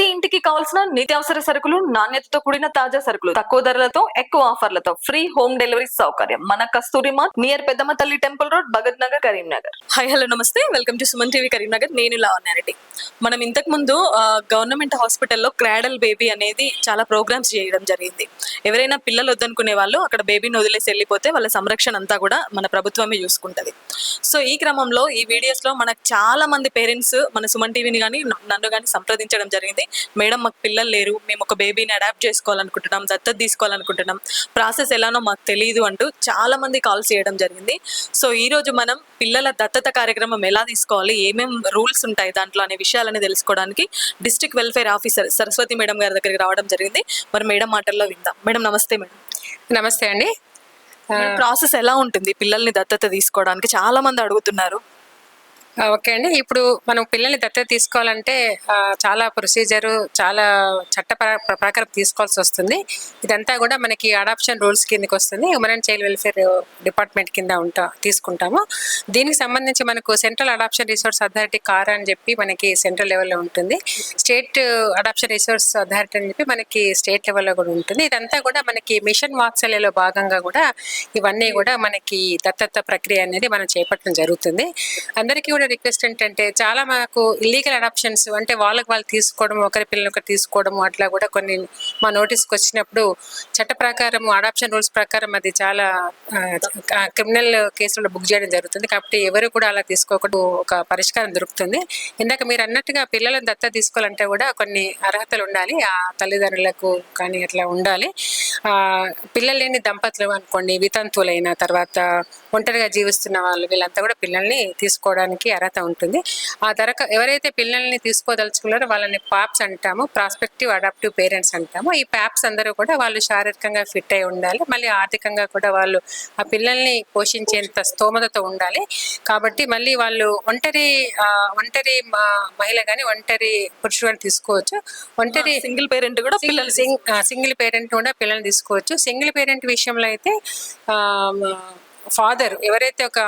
ప్రతి ఇంటికి కావాల్సిన నిత్యావసర సరుకులు నాణ్యతతో కూడిన తాజా సరుకులు. తక్కువ ధరలతో ఎక్కువ ఆఫర్లతో. ఫ్రీ హోమ్ డెలివరీ సౌకర్యం. మన కస్తూరి mart near Peddamma Thalli temple road Bhagat Nagar Karimnagar. Hi hello నమస్తే. Welcome to Suman TV Karimnagar. నేను లావణ్యారెడ్డి మనం ఇంతకు ముందు గవర్నమెంట్ హాస్పిటల్లో క్రాడల్ బేబీ అనేది చాలా ప్రోగ్రామ్స్ చేయడం జరిగింది. ఎవరైనా పిల్లలు వద్దనుకునే వాళ్ళు అక్కడ బేబీని వదిలేసి వెళ్ళిపోతే వాళ్ళ సంరక్షణ అంతా కూడా మన ప్రభుత్వమే చూసుకుంటది. సో ఈ క్రమంలో ఈ వీడియోస్లో మనకు చాలా మంది పేరెంట్స్ మన సుమన్ టీవీని కానీ నన్ను కానీ సంప్రదించడం జరిగింది. మేడం మాకు పిల్లలు లేరు. మేము ఒక బేబీని అడాప్ట్ చేసుకోవాలనుకుంటున్నాం. దత్తత తీసుకోవాలనుకుంటున్నాం. ప్రాసెస్ ఎలానో మాకు తెలియదు అంటూ చాలా మంది కాల్స్ చేయడం జరిగింది. సో ఈ రోజు మనం పిల్లల దత్తత కార్యక్రమం ఎలా తీసుకోవాలి? ఏమేం రూల్స్ ఉంటాయి దాంట్లో అనే విషయాలని తెలుసుకోవడానికి district welfare officer Saraswati madam గారి దగ్గరికి రావడం జరిగింది. మరి మేడం మాటల్లో విందాం. మేడం నమస్తే మేడం. నమస్తే అండి. ప్రాసెస్ ఎలా ఉంటుంది పిల్లల్ని దత్తత తీసుకోవడానికి? చాలా మంది అడుగుతున్నారు. ఓకే అండి. ఇప్పుడు మనం పిల్లల్ని దత్తత తీసుకోవాలంటే చాలా ప్రొసీజర్ చాలా చట్ట ప్రకారం తీసుకోవాల్సి వస్తుంది. ఇదంతా కూడా మనకి అడాప్షన్ రూల్స్ కిందకి వస్తుంది. Human and child welfare department కింద ఉంటా తీసుకుంటాము. దీనికి సంబంధించి మనకు central adoption resource authority CARA అని చెప్పి మనకి సెంట్రల్ లెవెల్లో ఉంటుంది. స్టేట్ అడాప్షన్ రిసోర్స్ అథారిటీ అని చెప్పి మనకి స్టేట్ లెవెల్లో కూడా ఉంటుంది. ఇదంతా కూడా మనకి మిషన్ వాత్సల్యలో భాగంగా కూడా ఇవన్నీ కూడా మనకి దత్తత ప్రక్రియ అనేది మనం చేపట్టడం జరుగుతుంది. అందరికీ కూడా రిక్వెస్ట్ ఏంటంటే చాలా మనకు ఇల్లీగల్ అడాప్షన్స్ అంటే వాళ్ళకి వాళ్ళు తీసుకోవడం ఒకరి పిల్లలు ఒకరు తీసుకోవడం అట్లా కూడా కొన్ని మా నోటీస్కి వచ్చినప్పుడు చట్ట ప్రకారం అడాప్షన్ రూల్స్ ప్రకారం అది చాలా క్రిమినల్ కేసులో బుక్ చేయడం జరుగుతుంది. కాబట్టి ఎవరు కూడా అలా తీసుకోకుండా ఒక పరిష్కారం దొరుకుతుంది. ఇందాక మీరు అన్నట్టుగా పిల్లలను దత్త తీసుకోవాలంటే కూడా కొన్ని అర్హతలు ఉండాలి. ఆ తల్లిదండ్రులకు కానీ అట్లా ఉండాలి. పిల్లలు లేని దంపతులు అనుకోండి వితంతువులైన తర్వాత ఒంటరిగా జీవిస్తున్న వాళ్ళు వీళ్ళంతా కూడా పిల్లల్ని తీసుకోవడానికి అర్హత ఉంటుంది. ఆ దరక ఎవరైతే పిల్లల్ని తీసుకోదలుచుకున్నారో వాళ్ళని పాప్స్ అంటాము ప్రాస్పెక్టివ్ అడాప్టివ్ పేరెంట్స్ అంటాము. ఈ ప్యాప్స్ అందరూ కూడా వాళ్ళు శారీరకంగా ఫిట్ అయి ఉండాలి. మళ్ళీ ఆర్థికంగా కూడా వాళ్ళు ఆ పిల్లల్ని పోషించేంత స్తోమతతో ఉండాలి. కాబట్టి మళ్ళీ వాళ్ళు ఒంటరి ఒంటరి మహిళ కానీ ఒంటరి పురుషుడు కానీ తీసుకోవచ్చు. ఒంటరి సింగిల్ పేరెంట్ కూడా పిల్లలు సింగిల్ పేరెంట్ కూడా పిల్లల్ని తీసుకోవచ్చు. సింగిల్ పేరెంట్ విషయంలో అయితే ఫాదర్ ఎవరైతే ఒక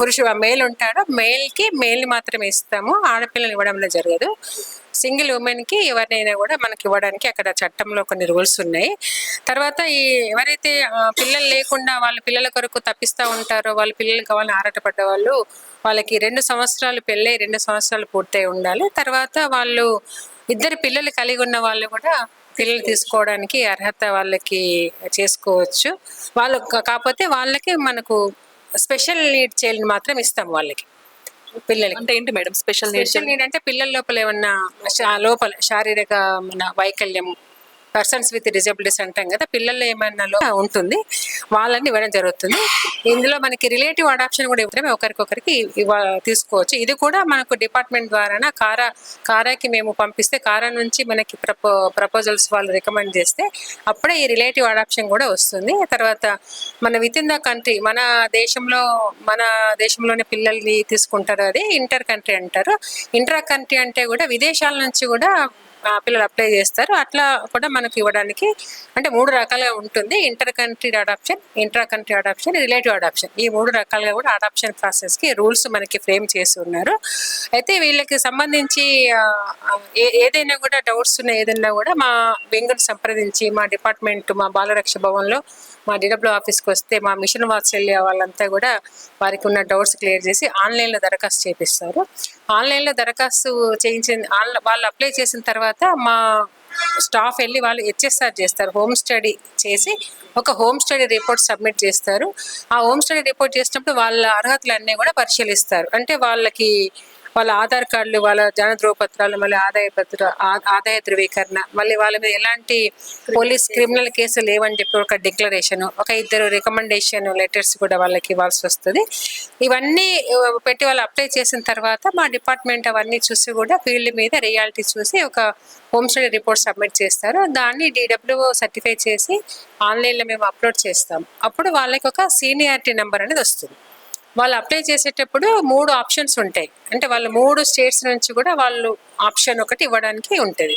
పురుషుడు మేల్. ఉంటాడో మేల్కి మేల్ మాత్రమే ఇస్తాము. ఆడపిల్లలు ఇవ్వడంలో జరగదు. సింగిల్ ఉమెన్కి ఎవరినైనా కూడా మనకి ఇవ్వడానికి అక్కడ చట్టంలో కొన్ని రూల్స్ ఉన్నాయి. తర్వాత ఈ ఎవరైతే పిల్లలు లేకుండా వాళ్ళ పిల్లల కొరకు తప్పిస్తూ ఉంటారో వాళ్ళ పిల్లలు కావాలని ఆరాటపడ్డ వాళ్ళు వాళ్ళకి రెండు సంవత్సరాలు పెళ్ళై రెండు సంవత్సరాలు పూర్తయి ఉండాలి. తర్వాత వాళ్ళు ఇద్దరు పిల్లలు కలిగి ఉన్న వాళ్ళు కూడా పిల్లలు తీసుకోవడానికి అర్హత వాళ్ళకి చేసుకోవచ్చు. వాళ్ళు కాకపోతే వాళ్ళకి మనకు స్పెషల్ నీడ్ చైల్డ్ మాత్రం ఇస్తాం వాళ్ళకి. పిల్లలకి. అంటే ఏంటి madam special needs special need అంటే పిల్లల లోపల ఏమన్నా లోపల శారీరక మన వైకల్యం పర్సన్స్ విత్ డిజబిలిటీస్ అంటాం కదా పిల్లలు ఏమన్నా ఉంటుంది వాళ్ళని ఇవ్వడం జరుగుతుంది. ఇందులో మనకి రిలేటివ్ అడాప్షన్ కూడా ఇవ్వడమే ఒకరికొకరికి తీసుకోవచ్చు. ఇది కూడా మనకు డిపార్ట్మెంట్ ద్వారా కారా కారాకి మేము పంపిస్తే కారా నుంచి మనకి ప్రపో ప్రపోజల్స్ వాళ్ళు రికమెండ్ చేస్తే అప్పుడే ఈ రిలేటివ్ అడాప్షన్ కూడా వస్తుంది. తర్వాత మన విత్ ఇన్ ద కంట్రీ మన దేశంలో మన దేశంలోనే పిల్లల్ని తీసుకుంటారు అది ఇంటర్ కంట్రీ అంటారు. ఇంటర్ కంట్రీ అంటే కూడా విదేశాల నుంచి కూడా పిల్లలు అప్లై చేస్తారు. అట్లా కూడా మనకు ఇవ్వడానికి అంటే మూడు రకాలుగా ఉంటుంది. Inter country adoption intra country adoption relative adoption ఈ మూడు రకాలుగా కూడా అడాప్షన్ ప్రాసెస్కి రూల్స్ మనకి ఫ్రేమ్ చేసి ఉన్నారు. అయితే వీళ్ళకి సంబంధించి ఏ- ఏదైనా కూడా డౌట్స్ ఉన్న ఏదైనా కూడా మా వెంగుని సంప్రదించి మా డిపార్ట్మెంట్ మా బాలరక్ష భవన్లో మా డిడబ్ల్యూ ఆఫీస్కి వస్తే మా మిషన్ వాత్సల్య వాళ్ళంతా కూడా వారికి ఉన్న డౌట్స్ క్లియర్ చేసి ఆన్లైన్లో దరఖాస్తు చేపిస్తారు. ఆన్లైన్లో దరఖాస్తు చేయించిన ఆన్ల- వాళ్ళు అప్లై చేసిన తర్వాత మా స్టాఫ్ వెళ్ళి వాళ్ళు హెచ్ఎస్ఆర్ చేస్తారు. హోమ్ స్టడీ చేసి ఒక హోమ్ స్టడీ రిపోర్ట్ సబ్మిట్ చేస్తారు. ఆ హోమ్ స్టడీ రిపోర్ట్ చేసినప్పుడు వాళ్ళ అర్హతలు అన్నీ కూడా పరిశీలిస్తారు. అంటే వాళ్ళకి వాళ్ళ ఆధార్ కార్డులు వాళ్ళ జన ధ్రువపత్రాలు మళ్ళీ ఆదాయ పత్ర ఆదాయ ధృవీకరణ మళ్ళీ వాళ్ళ మీద ఎలాంటి పోలీస్ క్రిమినల్ కేసులు లేవని చెప్పి ఒక డిక్లరేషన్ ఒక ఇద్దరు రికమెండేషన్ లెటర్స్ కూడా వాళ్ళకి ఇవ్వాల్సి వస్తుంది. ఇవన్నీ పెట్టి వాళ్ళు అప్లై చేసిన తర్వాత మా డిపార్ట్మెంట్ అవన్నీ చూసి కూడా ఫీల్డ్ మీద రియాలిటీ చూసి ఒక హోమ్ స్టడీ రిపోర్ట్ సబ్మిట్ చేస్తారు. దాన్ని డిడబ్ల్యూ సర్టిఫై చేసి ఆన్లైన్లో మేము అప్లోడ్ చేస్తాం. అప్పుడు వాళ్ళకి ఒక సీనియారిటీ నెంబర్ అనేది వస్తుంది. వాళ్ళు అప్లై చేసేటప్పుడు మూడు ఆప్షన్స్ ఉంటాయి. అంటే వాళ్ళు మూడు స్టేట్స్ నుంచి కూడా వాళ్ళు ఆప్షన్ ఒకటి ఇవ్వడానికి ఉంటుంది.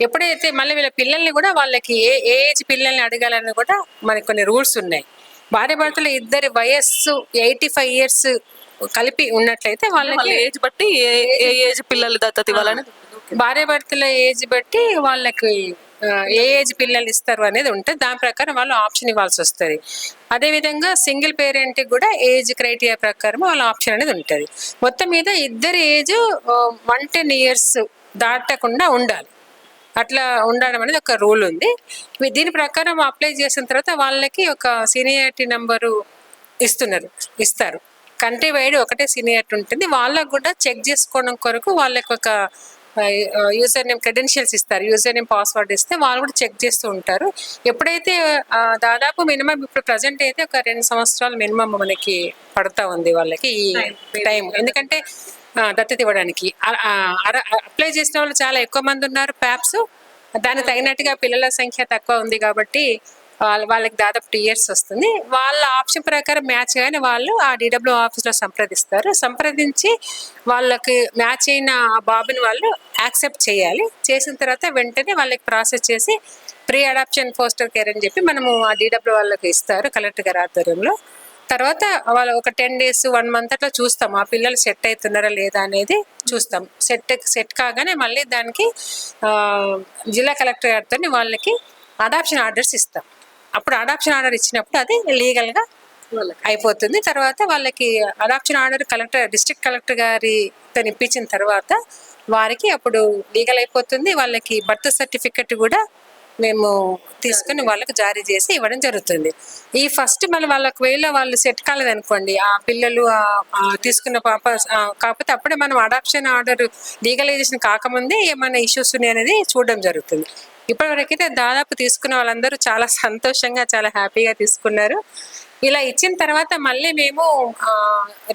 ఎప్పుడైతే మళ్ళీ వీళ్ళ పిల్లల్ని కూడా వాళ్ళకి ఏ ఏ ఏజ్ పిల్లల్ని అడగాలని కూడా మనకి కొన్ని రూల్స్ ఉన్నాయి. భార్య భర్తలు ఇద్దరి వయస్సు ఎయిటీ ఫైవ్ ఇయర్స్ కలిపి ఉన్నట్లయితే వాళ్ళ వాళ్ళకి ఏజ్ బట్టి ఏ ఏజ్ పిల్లలు దత్తత ఇవ్వాలని? భార్యాభర్తల ఏజ్ బట్టి వాళ్ళకి ఏ ఏజ్ పిల్లలు ఇస్తారు అనేది ఉంటుంది దాని ప్రకారం వాళ్ళు ఆప్షన్ ఇవ్వాల్సి వస్తుంది. అదేవిధంగా సింగిల్ పేరెంట్కి కూడా ఏజ్ క్రైటీరియా ప్రకారం వాళ్ళ ఆప్షన్ అనేది ఉంటుంది. మొత్తం మీద ఇద్దరి ఏజ్ వన్ టెన్ ఇయర్స్ దాటకుండా ఉండాలి. అట్లా ఉండడం అనేది ఒక రూల్ ఉంది. దీని ప్రకారం అప్లై చేసిన తర్వాత వాళ్ళకి ఒక సీనియారిటీ నెంబరు ఇస్తున్నారు ఇస్తారు. కంట్రీ వైడ్ ఒకటే సీనియారిటీ ఉంటుంది. వాళ్ళకు కూడా చెక్ చేసుకోవడం కొరకు వాళ్ళకి ఒక యూజర్ నేమ్ క్రెడెన్షియల్స్ ఇస్తారు. యూజర్ నేమ్ పాస్వర్డ్ ఇస్తే వాళ్ళు కూడా చెక్ చేస్తూ ఉంటారు. ఎప్పుడైతే దాదాపు మినిమం ఇప్పుడు ప్రజెంట్ అయితే ఒక రెండు సంవత్సరాలు మినిమం మనకి పడతా ఉంది వాళ్ళకి ఈ టైం ఎందుకంటే దత్తత ఇవ్వడానికి. అప్లై చేసిన వాళ్ళు చాలా ఎక్కువ మంది ఉన్నారు ప్యాప్స్ దానికి తగినట్టుగా పిల్లల సంఖ్య తక్కువ ఉంది కాబట్టి వాళ్ళ వాళ్ళకి దాదాపు టూ ఇయర్స్ వస్తుంది. వాళ్ళ ఆప్షన్ ప్రకారం మ్యాచ్ కానీ వాళ్ళు ఆ డిడబ్ల్యూ ఆఫీస్లో సంప్రదిస్తారు. సంప్రదించి వాళ్ళకి మ్యాచ్ అయిన ఆ బాబుని వాళ్ళు యాక్సెప్ట్ చేయాలి. చేసిన తర్వాత వెంటనే వాళ్ళకి ప్రాసెస్ చేసి ప్రీ అడాప్షన్ పోస్టర్ కేర్ అని చెప్పి మనము ఆ డిడబ్ల్యూ వాళ్ళకి ఇస్తారు కలెక్టర్ గారి ఆధ్వర్యంలో. తర్వాత వాళ్ళు ఒక టెన్ డేస్ వన్ మంత్ అట్లా చూస్తాం. ఆ పిల్లలు సెట్ అవుతున్నారా లేదా అనేది చూస్తాం. సెట్ సెట్ కాగానే మళ్ళీ దానికి జిల్లా కలెక్టర్ గారితో వాళ్ళకి అడాప్షన్ ఆర్డర్స్ ఇస్తాం. అప్పుడు అడాప్షన్ ఆర్డర్ ఇచ్చినప్పుడు అది లీగల్గా అయిపోతుంది. తర్వాత వాళ్ళకి adoption order collector district collector గారితో ఇప్పించిన తర్వాత వారికి అప్పుడు లీగల్ అయిపోతుంది. వాళ్ళకి బర్త్ సర్టిఫికెట్ కూడా మేము తీసుకుని వాళ్ళకి జారీ చేసి ఇవ్వడం జరుగుతుంది. ఈ ఫస్ట్ మళ్ళీ వాళ్ళకి వేళ వాళ్ళు సెట్ కాలేదు అనుకోండి. ఆ పిల్లలు తీసుకున్న పాప కాకపోతే అప్పుడే మనం అడాప్షన్ ఆర్డర్ లీగలైజేషన్ కాకముందే ఏమైనా ఇష్యూస్ ఉన్నాయి అనేది చూడడం జరుగుతుంది. ఇప్పటివరకైతే దాదాపు తీసుకున్న వాళ్ళందరూ చాలా సంతోషంగా చాలా హ్యాపీగా తీసుకున్నారు. ఇలా ఇచ్చిన తర్వాత మళ్ళీ మేము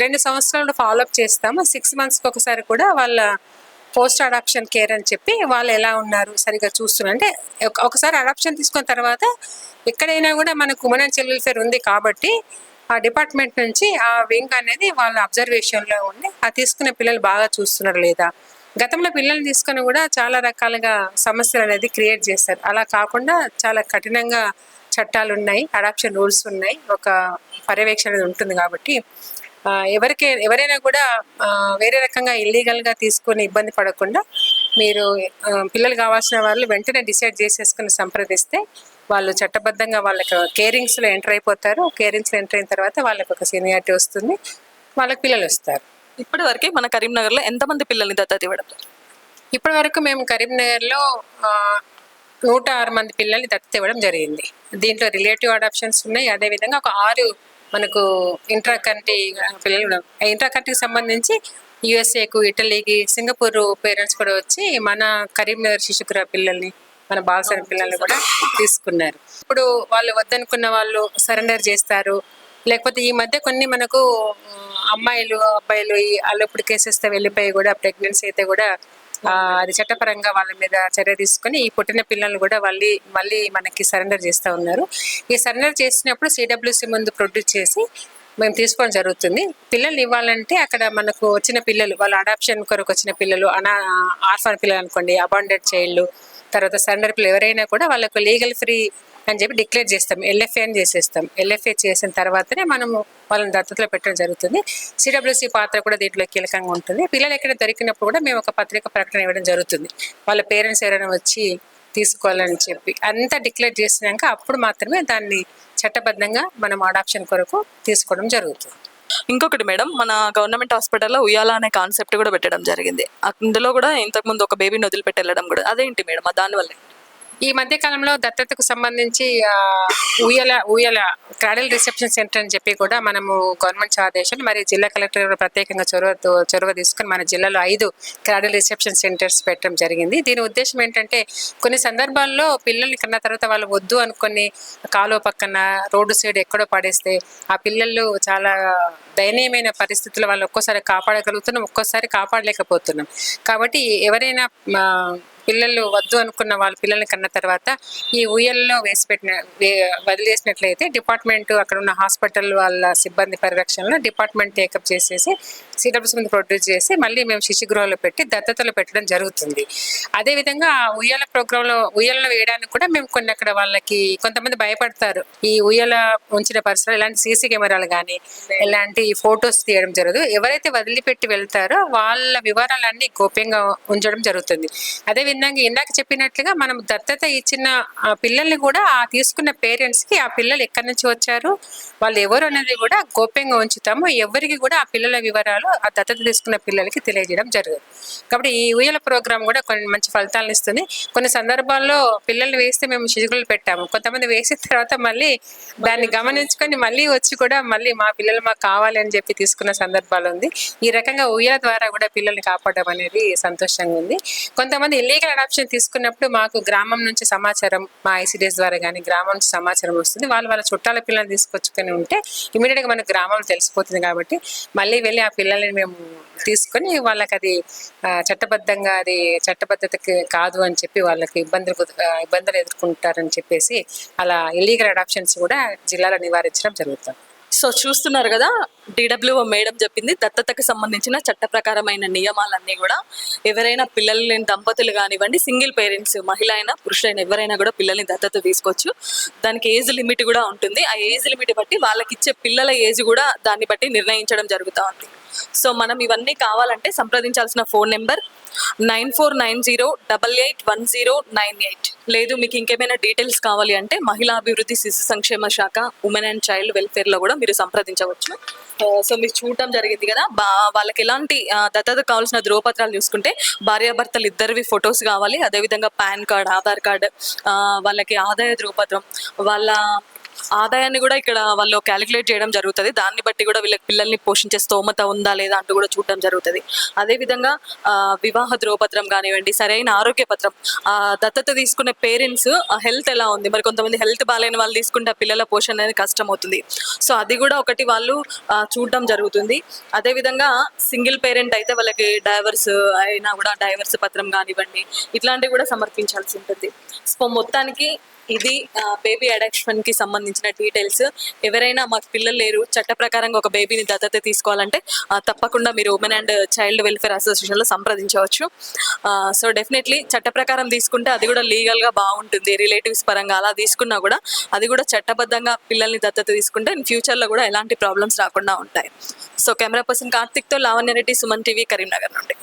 రెండు సంవత్సరాలు ఫాలోఅప్ చేస్తాము. సిక్స్ మంత్స్కి ఒకసారి కూడా వాళ్ళ పోస్ట్ అడాప్షన్ కేర్ అని చెప్పి వాళ్ళు ఎలా ఉన్నారు సరిగా చూస్తున్నారు. అంటే ఒకసారి అడాప్షన్ తీసుకున్న తర్వాత ఎక్కడైనా కూడా మనకు ఉమెన్ అండ్ వెల్ఫేర్ ఉంది కాబట్టి ఆ డిపార్ట్మెంట్ నుంచి ఆ వింగ్ అనేది వాళ్ళ అబ్జర్వేషన్లో ఉండి ఆ తీసుకునే పిల్లలు బాగా చూస్తున్నారు లేదా? గతంలో పిల్లల్ని తీసుకొని కూడా చాలా రకాలుగా సమస్యలు అనేది క్రియేట్ చేస్తారు. అలా కాకుండా చాలా కఠినంగా చట్టాలు ఉన్నాయి అడాప్షన్ రూల్స్ ఉన్నాయి. ఒక పర్యవేక్షణ అనేది ఉంటుంది కాబట్టి ఎవరికి ఎవరైనా కూడా వేరే రకంగా ఇల్లీగల్గా తీసుకొని ఇబ్బంది పడకుండా మీరు పిల్లలు కావాల్సిన వాళ్ళు వెంటనే డిసైడ్ చేసేసుకుని సంప్రదిస్తే వాళ్ళు చట్టబద్ధంగా వాళ్ళకి కేరింగ్స్లో ఎంటర్ అయిపోతారు. కేరింగ్స్లో ఎంటర్ అయిన తర్వాత వాళ్ళకి ఒక సీనియారిటీ వస్తుంది. వాళ్ళకి పిల్లలు వస్తారు. ఇప్పటి వరకే మన కరీంనగర్లో ఎంతమంది పిల్లల్ని దత్తత ఇవ్వడం ఇప్పటి వరకు మేము కరీంనగర్లో నూట ఆరు మంది పిల్లల్ని దత్తత ఇవ్వడం జరిగింది. దీంట్లో రిలేటివ్ అడాప్షన్స్ ఉన్నాయి. అదేవిధంగా ఒక ఆరు మనకు ఇంట్రా కంట్రీ పిల్లలు ఉన్నారు. ఇంట్రా కంట్రీకి సంబంధించి యుఎస్ఏకు ఇటలీకి సింగపూర్ పేరెంట్స్ కూడా వచ్చి మన కరీంనగర్ శిశుకుర పిల్లల్ని మన బాలసన పిల్లల్ని కూడా తీసుకున్నారు. ఇప్పుడు వాళ్ళు వద్దనుకున్న వాళ్ళు సరెండర్ చేస్తారు. లేకపోతే ఈ మధ్య కొన్ని మనకు అమ్మాయిలు అబ్బాయిలు ఈ అల్లప్పుడు కేసెస్తో వెళ్ళిపోయి కూడా ప్రెగ్నెన్సీ అయితే కూడా అది చట్టపరంగా వాళ్ళ మీద చర్య తీసుకొని ఈ పుట్టిన పిల్లలు కూడా మళ్ళీ మళ్ళీ మనకి సరెండర్ చేస్తూ ఉన్నారు. ఈ సరెండర్ చేసినప్పుడు సిడబ్ల్యూసి ముందు ప్రొడ్యూస్ చేసి మేము తీసుకోవడం జరుగుతుంది. పిల్లల్ని ఇవ్వాలంటే అక్కడ మనకు వచ్చిన పిల్లలు వాళ్ళ అడాప్షన్ కొరకు వచ్చిన పిల్లలు అనా ఆర్ఫన్ పిల్లలు అనుకోండి అబాండెడ్ చైల్డ్ తర్వాత సరెండర్ పిల్లలు ఎవరైనా కూడా వాళ్ళకు లీగల్ ఫ్రీ అని చెప్పి డిక్లేర్ చేస్తాం. ఎల్ఎఫ్ఏ అని చేసేస్తాం. ఎల్ఎఫ్ఏ చేసిన తర్వాతనే మనము వాళ్ళని దత్తతలో పెట్టడం జరుగుతుంది. సిడబ్ల్యూసి పాత్ర కూడా దీంట్లో కీలకంగా ఉంటుంది. పిల్లలు ఎక్కడ దొరికినప్పుడు కూడా మేము ఒక పత్రిక ప్రకటన ఇవ్వడం జరుగుతుంది. వాళ్ళ పేరెంట్స్ ఎవరైనా వచ్చి తీసుకోవాలని చెప్పి. అంతా డిక్లేర్ చేసినాక అప్పుడు మాత్రమే దాన్ని చట్టబద్ధంగా మనం అడాప్షన్ కొరకు తీసుకోవడం జరుగుతుంది. ఇంకొకటి మేడం మన గవర్నమెంట్ హాస్పిటల్లో ఉయ్యాల అనే కాన్సెప్ట్ కూడా పెట్టడం జరిగింది. అందులో కూడా ఇంతకు ముందు ఒక బేబీని వదిలిపెట్టి వెళ్ళడం కూడా. అదేంటి మేడం? దానివల్ల ఈ మధ్య కాలంలో దత్తతకు సంబంధించి ఊయల ఊయల క్రాడల్ రిసెప్షన్ సెంటర్ అని చెప్పి కూడా మనము గవర్నమెంట్ ఆదేశాలు మరి జిల్లా కలెక్టర్ ప్రత్యేకంగా చొరవతో చొరవ తీసుకొని మన జిల్లాలో ఐదు క్రాడల్ రిసెప్షన్ సెంటర్స్ పెట్టడం జరిగింది. దీని ఉద్దేశం ఏంటంటే కొన్ని సందర్భాల్లో పిల్లల్ని కన్న తర్వాత వాళ్ళు వద్దు అనుకొని కాలువ పక్కన రోడ్డు సైడ్ ఎక్కడో పడేస్తే ఆ పిల్లలు చాలా దయనీయమైన పరిస్థితుల్లో వాళ్ళు ఒక్కోసారి కాపాడగలుగుతున్నాం ఒక్కోసారి కాపాడలేకపోతున్నాం. కాబట్టి ఎవరైనా పిల్లలు వద్దు అనుకున్న వాళ్ళ పిల్లల్ని కన్న తర్వాత ఈ ఉయ్యల్లో వేసి పెట్టిన వదిలేసినట్లయితే డిపార్ట్మెంట్ అక్కడ ఉన్న హాస్పిటల్ వాళ్ళ సిబ్బంది పరిరక్షణలో డిపార్ట్మెంట్ టేకప్ చేసేసి సిలబస్ మీద ప్రొడ్యూస్ చేసి మళ్ళీ మేము శిశుగృహంలో పెట్టి దత్తతలు పెట్టడం జరుగుతుంది. అదేవిధంగా ఆ ఉయ్యాల ప్రోగ్రాంలో ఉయ్యాలలో వేయడానికి కూడా మేము కొన్ని అక్కడ వాళ్ళకి కొంతమంది భయపడతారు. ఈ ఉయ్యాల ఉంచిన పరిసరాలు ఇలాంటి సీసీ కెమెరాలు కానీ ఇలాంటి ఫొటోస్ తీయడం జరగదు. ఎవరైతే వదిలిపెట్టి వెళ్తారో వాళ్ళ వివరాలన్నీ గోప్యంగా ఉంచడం జరుగుతుంది. అదే ఇందాక ఇందాక చెప్పినట్లుగా మనం దత్తత ఇచ్చిన ఆ పిల్లల్ని కూడా ఆ తీసుకున్న పేరెంట్స్కి ఆ పిల్లలు ఎక్కడి నుంచి వచ్చారు వాళ్ళు ఎవరు అనేది కూడా గోప్యంగా ఉంచుతాము. ఎవరికి కూడా ఆ పిల్లల వివరాలు ఆ దత్తత తీసుకున్న పిల్లలకి తెలియజేయడం జరగదు. కాబట్టి ఈ ఊయల ప్రోగ్రామ్ కూడా కొన్ని మంచి ఫలితాలను ఇస్తుంది. కొన్ని సందర్భాల్లో పిల్లల్ని వేస్తే మేము శిశువులు పెట్టాము. కొంతమంది వేసిన తర్వాత మళ్ళీ దాన్ని గమనించుకొని మళ్ళీ వచ్చి కూడా మళ్ళీ మా పిల్లలు మాకు కావాలి అని చెప్పి తీసుకున్న సందర్భాలు ఉంది. ఈ రకంగా ఉయ్యాల ద్వారా కూడా పిల్లల్ని కాపాడడం అనేది సంతోషంగా ఉంది. కొంతమంది ఇల్లీగల్ అడాప్షన్ తీసుకున్నప్పుడు మాకు గ్రామం నుంచి సమాచారం మా ఐసీడీఎస్ ద్వారా కానీ గ్రామం నుంచి సమాచారం వస్తుంది. వాళ్ళు వాళ్ళ చుట్టాల పిల్లల్ని తీసుకొచ్చుకొని ఉంటే ఇమీడియట్గా మన మనకు గ్రామంలో తెలిసిపోతుంది కాబట్టి మళ్ళీ వెళ్ళి ఆ పిల్లల్ని మేము తీసుకొని వాళ్ళకి అది చట్టబద్ధంగా అది చట్టబద్ధతకి కాదు అని చెప్పి వాళ్ళకి ఇబ్బందులు ఇబ్బందులు ఎదుర్కొంటారని చెప్పేసి అలా ఇల్లీగల్ అడాప్షన్స్ కూడా జిల్లాలో నివారించడం జరుగుతుంది. సో చూస్తున్నారు కదా డిడబ్ల్యూ మేడం చెప్పింది దత్తతకు సంబంధించిన చట్ట ప్రకారమైన నియమాలన్నీ కూడా ఎవరైనా పిల్లలు లేని దంపతులు కానివ్వండి సింగిల్ పేరెంట్స్ మహిళ అయినా పురుషులైన ఎవరైనా కూడా పిల్లల్ని దత్తత తీసుకోవచ్చు. దానికి ఏజ్ లిమిట్ కూడా ఉంటుంది. ఆ ఏజ్ లిమిట్ బట్టి వాళ్ళకి ఇచ్చే పిల్లల ఏజ్ కూడా దాన్ని బట్టి నిర్ణయించడం జరుగుతూ ఉంది. సో మనం ఇవన్నీ కావాలంటే సంప్రదించాల్సిన phone number nine four nine zero double eight one zero nine eight. లేదు మీకు ఇంకేమైనా డీటెయిల్స్ కావాలి అంటే మహిళా అభివృద్ధి శిశు సంక్షేమ శాఖ ఉమెన్ అండ్ చైల్డ్ వెల్ఫేర్లో కూడా మీరు సంప్రదించవచ్చు. సో మీరు చూడటం జరిగింది కదా బా వాళ్ళకి ఎలాంటి దత్తత కావాల్సిన ధ్రువపత్రాలు చూసుకుంటే భార్యాభర్తలు ఇద్దరివి ఫొటోస్ కావాలి. అదేవిధంగా పాన్ కార్డ్ ఆధార్ కార్డ్ వాళ్ళకి ఆదాయ ధ్రువపత్రం వాళ్ళ ఆదాయాన్ని కూడా ఇక్కడ వాళ్ళు క్యాలిక్యులేట్ చేయడం జరుగుతుంది. దాన్ని బట్టి కూడా వీళ్ళకి పిల్లల్ని పోషించే స్తోమత ఉందా లేదా అంటూ కూడా చూడడం జరుగుతుంది. అదేవిధంగా వివాహ ధ్రువపత్రం కానివ్వండి సరైన ఆరోగ్య పత్రం దత్తత తీసుకునే పేరెంట్స్ హెల్త్ ఎలా ఉంది? మరి కొంతమంది హెల్త్ బాగాలేని వాళ్ళు తీసుకుంటే పిల్లల పోషణ అనేది కష్టం అవుతుంది సో అది కూడా ఒకటి వాళ్ళు చూడడం జరుగుతుంది. అదేవిధంగా సింగిల్ పేరెంట్ అయితే వాళ్ళకి డైవర్స్ అయినా కూడా డైవర్స్ పత్రం కానివ్వండి ఇట్లాంటివి కూడా సమర్పించాల్సి ఉంటుంది. సో మొత్తానికి ఇది బేబీ అడాప్షన్కి సంబంధించిన డీటెయిల్స్ ఎవరైనా మాకు పిల్లలు లేరు చట్ట ప్రకారంగా ఒక బేబీని దత్తత తీసుకోవాలంటే తప్పకుండా మీరు ఉమెన్ అండ్ చైల్డ్ వెల్ఫేర్ అసోసియేషన్లో సంప్రదించవచ్చు. సో డెఫినెట్లీ చట్ట ప్రకారం తీసుకుంటే అది కూడా లీగల్గా బాగుంటుంది. రిలేటివ్స్ పరంగా అలా తీసుకున్నా కూడా అది కూడా చట్టబద్ధంగా పిల్లల్ని దత్తత తీసుకుంటే ఫ్యూచర్లో కూడా ఎలాంటి ప్రాబ్లమ్స్ రాకుండా ఉంటాయి. సో కెమెరా పర్సన్ కార్తిక్తో లావణ్య రెడ్డి సుమన్ టీవీ కరీంనగర్ నుండి.